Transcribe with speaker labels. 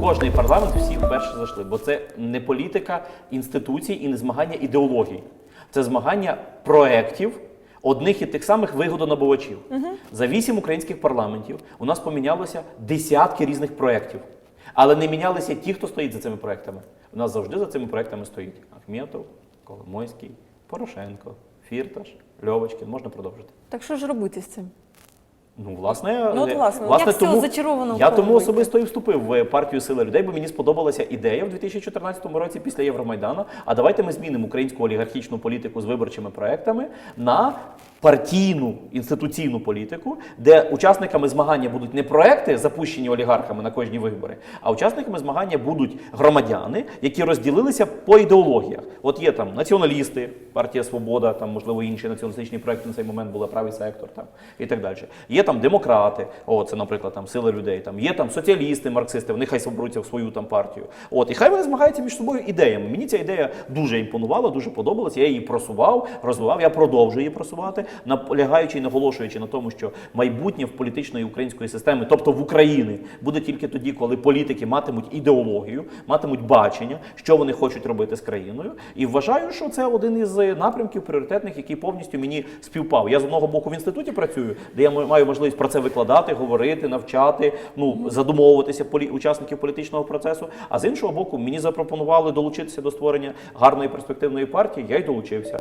Speaker 1: Кожний парламент всі вперше зайшли, бо це не політика інституцій і не змагання ідеологій. Це змагання проєктів одних і тих самих вигодонабувачів. За вісім українських парламентів у нас помінялося десятки різних проєктів. Але не мінялися ті, хто стоїть за цими проектами. У нас завжди за цими проектами стоїть Ахметов, Коломойський, Порошенко, Фірташ, Льовочкін. Можна продовжити.
Speaker 2: Так що ж робити з цим?
Speaker 1: Ну, власне,
Speaker 2: Ну, от,
Speaker 1: власне,
Speaker 2: власне, як тому, зачарованого
Speaker 1: я тому особисто і вступив в партію Сила людей, бо мені сподобалася ідея в 2014 році після Євромайдану. А давайте ми змінимо українську олігархічну політику з виборчими проектами на партійну інституційну політику, де учасниками змагання будуть не проекти, запущені олігархами на кожні вибори, а учасниками змагання будуть громадяни, які розділилися по ідеологіях. От є там націоналісти, партія Свобода, там можливо інші націоналістичні проекти на цей момент були правий сектор, там і так далі. Є там демократи, о, це, наприклад, там сила людей. Там є там соціалісти, марксисти, вони хай соберуться в свою там партію. От і хай вони змагаються між собою ідеями. Мені ця ідея дуже імпонувала, дуже подобалась. Я її просував, розвивав. Я продовжую її просувати, наполягаючи і наголошуючи на тому, що майбутнє в політичної української системи, тобто в Україні, буде тільки тоді, коли політики матимуть ідеологію, матимуть бачення, що вони хочуть робити з країною. І вважаю, що це один із напрямків пріоритетних, який повністю мені співпав. Я з одного боку в інституті працюю, де я маю можливість про це викладати, говорити, навчати, ну задумовуватися полі... учасників політичного процесу. А з іншого боку, мені запропонували долучитися до створення гарної перспективної партії. Я й долучився.